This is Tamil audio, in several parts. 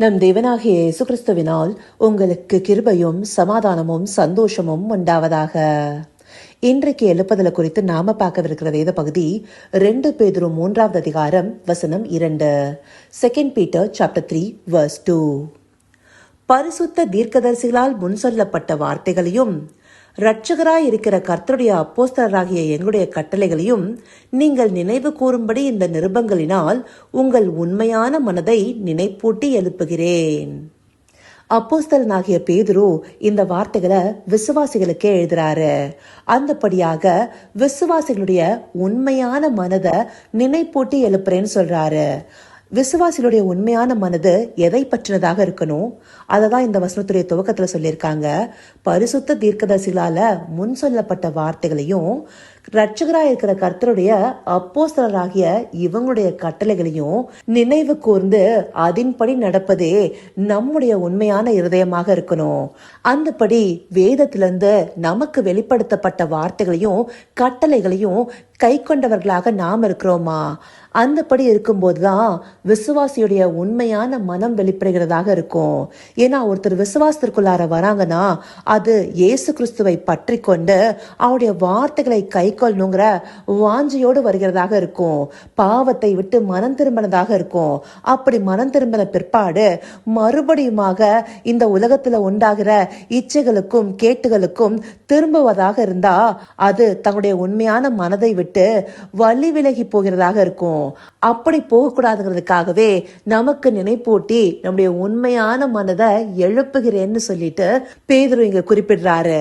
நம் தேவனாகிய இயேசு கிறிஸ்துவினால் உங்களுக்கு கிருபையும் சமாதானமும் சந்தோஷமும் உண்டாவதாக. இன்றைக்கு எழுப்புதல குறித்து நாம பார்க்கவிருக்கிற வேத பகுதி ரெண்டு பேதரும் மூன்றாவது அதிகாரம் வசனம் இரண்டு. Second Peter chapter three verse two பரிசுத்த தீர்க்கதரிசிகளால் முன் சொல்லப்பட்ட வார்த்தைகளையும் இரட்சகராய் இருக்கிற கர்த்தருடைய அப்போஸ்தலராகிய எங்களுடைய கட்டளைகளையும் நீங்கள் நினைவு கூறும்படி இந்த நிருபங்களினால் உங்கள் உண்மையான மனதை நினைப்பூட்டி எழுப்புகிறேன். அப்போஸ்தலனாகிய பேதுரு இந்த வார்த்தைகளை விசுவாசிகளுக்கே எழுதுறாரு. அந்தபடியாக விசுவாசிகளுடைய உண்மையான மனதை நினைப்பூட்டி எழுப்புறேன்னு சொல்றாரு. விசுவாசிகளுடைய உண்மையான மனது எதை பற்றினதாக இருக்கணும்? அதை தான் இந்த வசனத்துடைய துவக்கத்தில் சொல்லியிருக்காங்க. பரிசுத்த தீர்க்கதரிசிகளால முன் சொல்லப்பட்ட வார்த்தைகளையும் ரட்சகராக இருக்கிற கர்த்தருடைய அப்போஸ்தலராகிய இவங்களுடைய கட்டளைகளையும் நினைவு கூர்ந்து அதன்படி நடப்பதே நம்முடைய உண்மையான இருதயமாக இருக்கணும். அந்தபடி வேதத்திலிருந்து நமக்கு வெளிப்படுத்தப்பட்ட வார்த்தைகளையும் கட்டளைகளையும் கை கொண்டவர்களாக நாம் இருக்கிறோமா? அந்தபடி இருக்கும்போதுதான் விசுவாசியுடைய உண்மையான மனம் வெளிப்படுகிறதாக இருக்கும். ஏன்னா ஒருத்தர் விசுவாசத்திற்குள்ளார வராங்கன்னா அது இயேசு கிறிஸ்துவை பற்றி கொண்டு அவருடைய வார்த்தைகளை கை கொள்ளணுங்கிற வாஞ்சியோடு வருகிறதாக இருக்கும். பாவத்தை விட்டு மனம் திரும்பினதாக இருக்கும். அப்படி மனம் திரும்பின பிற்பாடு மறுபடியுமாக இந்த உலகத்தில் உண்டாகிற இச்சைகளுக்கும் கேட்டுகளுக்கும் திரும்புவதாக இருந்தா அது தங்களுடைய உண்மையான மனதை விட்டு வழி விலகி போகிறதாக இருக்கும். அப்படி போகக்கூடாதுங்கிறதுக்காகவே நமக்கு நினைப்பூட்டி நம்முடைய உண்மையான மனதை எழுப்புகிறேன்னு சொல்லிட்டு பேதுரு இங்க குறிப்பிடுறாரு.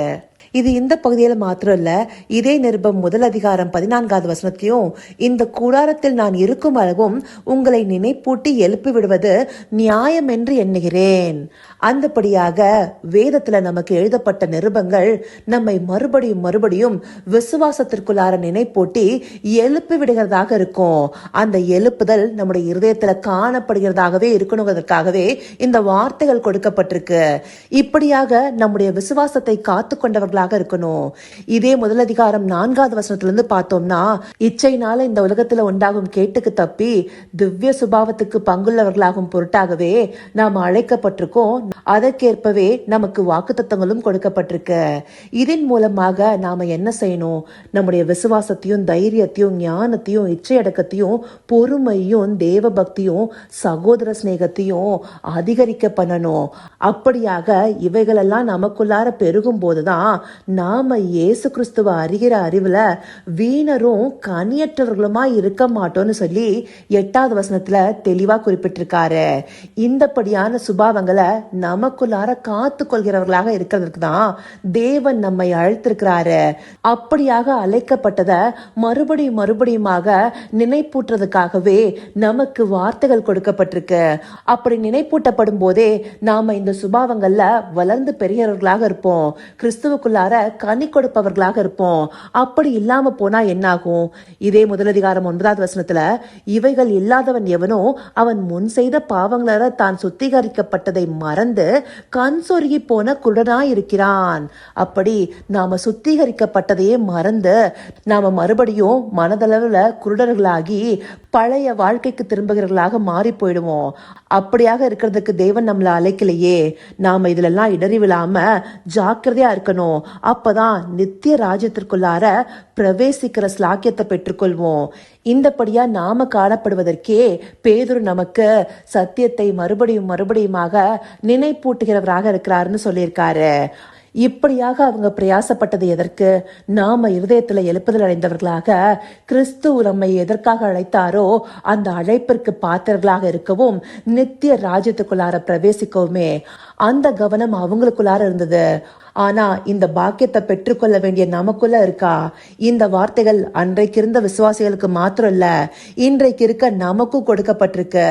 இது இந்த பகுதியில மாத்திரம் இல்ல இதே நிருபம் முதல் அதிகாரம் பதினான்காவது வசனத்தையும் இந்த கூடாரத்தில் நான் இருக்கும் அளவும் உங்களை நினைப்பூட்டி எழுப்பி விடுவது நியாயம் என்று எண்ணுகிறேன். அந்தபடியாக வேதத்துல நமக்கு எழுதப்பட்ட நிருபங்கள் நம்மை மறுபடியும் மறுபடியும் விசுவாசத்திற்குள்ளார நினைப்பூட்டி எழுப்பி விடுகிறதாக இருக்கும். அந்த எழுப்புதல் நம்முடைய இருதயத்துல காணப்படுகிறதாகவே இருக்கணுங்கிறதுக்காகவே இந்த வார்த்தைகள் கொடுக்கப்பட்டிருக்கு. இப்படியாக நம்முடைய விசுவாசத்தை காத்து கொண்டவர்களாக இருக்கணும். இதே முதல் அதிகாரம் நான்காவது வசனத்திலிருந்து பார்த்தோம்னா இச்சைனால இந்த உலகத்துல உண்டாகும் கேட்டுக்கு தப்பி திவ்ய சுபாவத்துக்கு பங்குள்ளவர்களாகும் பொருட்டாகவே நாம் அழைக்கப்பட்டிருக்கோம். அதற்கேற்பவே நமக்கு வாக்குத்தத்தங்களும் கொடுக்கப்பட்டிருக்கு. இதன் மூலமாக நாம என்ன செய்யணும்? நம்முடைய விசுவாசத்தையும் தைரியத்தையும் ஞானத்தையும் இச்சையடக்கத்தையும் பொறுமையும் தேவ பக்தியும் சகோதர சிநேகத்தையும் அதிகரிக்க பண்ணணும். அப்படியாக இவைகளெல்லாம் நமக்குள்ளார பெருகும் போதுதான் நாம இயேசு கிறிஸ்துவ அறிகிற அறிவுல வீணரும் கனியற்றவர்களுமா இருக்க மாட்டோம்னு சொல்லி எட்டாவது வசனத்துல தெளிவா குறிப்பிட்டிருக்காரு. இந்தப்படியான சுபாவங்களை நமக்குள்ளார காத்து கொள்கிறவர்களாக இருக்கிறதுக்கு தான் தேவன் நம்மை அழைத்திருக்கிறாரு. அப்படியாக அழைக்கப்பட்டத மறுபடியும் மறுபடியுமாக நினைப்பூட்டுறதுக்காகவே நமக்கு வார்த்தைகள் கொடுக்கப்பட்டிருக்கு. அப்படி நினைப்பூட்டப்படும் போதே நாம இந்த சுபாவங்கள்ல வளர்ந்து பெரியவர்களாக இருப்போம். கிறிஸ்துவுக்குள்ளார கனி கொடுப்பவர்களாக இருப்போம். அப்படி இல்லாம போனா என்னாகும்? இதே முதலதிகாரம் ஒன்பதாவது வசனத்துல இவைகள் இல்லாதவன் எவனோ அவன் முன் செய்த பாவங்களால தான் சுத்திகரிக்கப்பட்டதை மறந்து கண் சொருகி போன குருடனாய் இருக்கிறான் அப்படி நாம சுத்திகரிக்கப்பட்டதையே மறந்து நாம மறுபடியும் மனதளவுல குருடர்களாகி பழைய வாழ்க்கைக்கு திரும்புகிறவர்களாக மாறி போயிடுவோம். அப்படியாக இருக்கிறதுக்கு தேவன் நம்மள அழைக்கலையே. நாம இதுல எல்லாம் இடறி ஜாக்கிரதையா இருக்கணும். அப்பதான் நித்திய ராஜ்யத்திற்குள்ளார பிரவேசிக்கிற ஸ்லாக்கியத்தை பெற்றுக்கொள்வோம். இந்தபடியா நாம காணப்படுவதற்கே பேதுரு நமக்கு சத்தியத்தை மறுபடியும் மறுபடியுமாக நினைப்பூட்டுகிறவராக இருக்கிறாருன்னு சொல்லியிருக்காரு. இப்படியாக அவங்க பிரயாசப்பட்டது எதற்கு? நாம இருதயத்துல எழுப்புதல் அடைந்தவர்களாக கிறிஸ்து நம்மை எதற்காக அழைத்தாரோ அந்த அழைப்பிற்கு பாத்திரர்களாக இருக்கவும் நித்திய ராஜ்யத்துக்குள்ளார பிரவேசிக்கவுமே. அந்த கவனம் அவங்களுக்குள்ளார இருந்தது. ஆனா இந்த பாக்கியத்தை பெற்றுக்கொள்ள வேண்டிய நமக்குள்ள இருக்கா? இந்த வார்த்தைகள் அன்றைக்கு இருந்த விசுவாசிகளுக்கு மாத்திரம் இல்ல இன்றைக்கு இருக்க நமக்கும் கொடுக்கப்பட்டிருக்கு.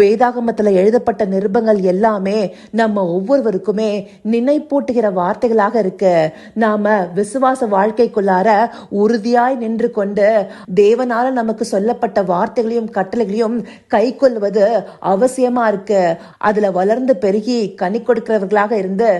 வேதாகமத்துல எழுதப்பட்ட நிருபங்கள் எல்லாமே நம்ம ஒவ்வொருவருக்குமே நினைப்பூட்டுகிற வார்த்தைகளாக இருக்கு. நாம விசுவாச வாழ்க்கைக்குள்ளார உறுதியாய் நின்று கொண்டு தேவனால நமக்கு சொல்லப்பட்ட வார்த்தைகளையும் கட்டளைகளையும் கை கொள்வது அவசியமா இருக்கு. அதுல வளர்ந்து பெருகி கனி கொடுக்கிறவர்களாக இருந்து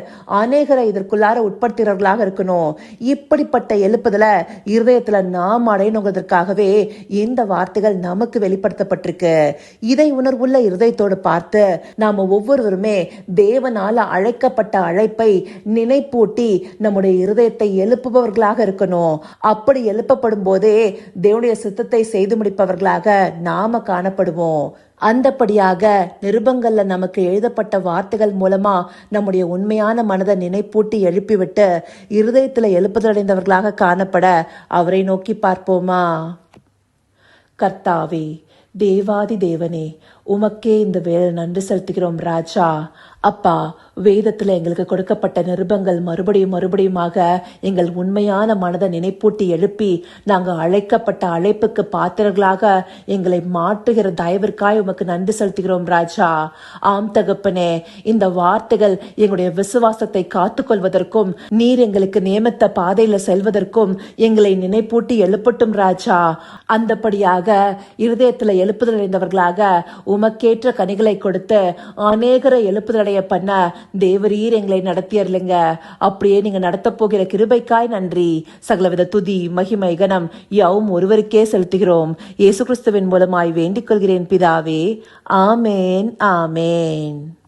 அநேகரை இதற்கு இதற்குள்ளார உட்படுத்துகிறவர்களாக இருக்கணும். இப்படிப்பட்ட எழுப்புதல இருதயத்துல நாம் அடையணுங்கிறதுக்காகவே இந்த வார்த்தைகள் நமக்கு வெளிப்படுத்தப்பட்டிருக்கு. இதை உணர்வுள்ள இருதயத்தோடு பார்த்து நாம ஒவ்வொருவருமே தேவனால அழைக்கப்பட்ட அழைப்பை நினைப்பூட்டி நம்முடைய இருதயத்தை எழுப்புபவர்களாக இருக்கணும். அப்படி எழுப்பப்படும் போதே தேவனுடைய சித்தத்தை செய்து முடிப்பவர்களாக நாம காணப்படுவோம். அந்தப்படியாக நிருபங்கள்ல நமக்கு எழுதப்பட்ட வார்த்தைகள் மூலமா நம்முடைய உண்மையான மனதை நினைப்பூட்டி எழுப்பிவிட்டு இருதயத்தில் எழுப்புதலடைந்தவர்களாக காணப்பட அவரை நோக்கி பார்ப்போமா? கர்த்தாவே தேவாதி தேவனே உமக்கே இந்த வேலை நன்றி செலுத்துகிறோம் ராஜா. அப்பா வேதத்துல எங்களுக்கு கொடுக்கப்பட்ட நிருபங்கள் மறுபடியும் மறுபடியுமாக எங்கள் உண்மையான மனதை நினைப்பூட்டி எழுப்பி நாங்க அழைக்கப்பட்ட அழைப்புக்கு பாத்திரர்களாக எங்களை மாற்றுகிற தயவிற்காய் உமக்கு நன்றி செலுத்துகிறோம் ராஜா. ஆம் தகப்பனே இந்த வார்த்தைகள் எங்களுடைய விசுவாசத்தை காத்துக்கொள்வதற்கும் நீர் எங்களுக்கு நியமித்த பாதையில செல்வதற்கும் எங்களை நினைப்பூட்டி எழுப்பட்டும் ராஜா. அந்தபடியாக இருதயத்துல எழுப்புதலடைந்தவர்களாக உமக்கேற்ற கனிகளை கொடுத்து அநேகரை எழுப்புதடைய பண்ண தேவரீர் எங்களை நடத்தியர்லைங்க அப்படியே நீங்க நடத்த போகிற கிருபைக்காய் நன்றி. சகலவித துதி மகிமை கனம் யாவும் ஒருவருக்கே செலுத்துகிறோம். இயேசு கிறிஸ்துவின் மூலமாய் வேண்டிக் கொள்கிறேன் பிதாவே. ஆமேன் ஆமேன்.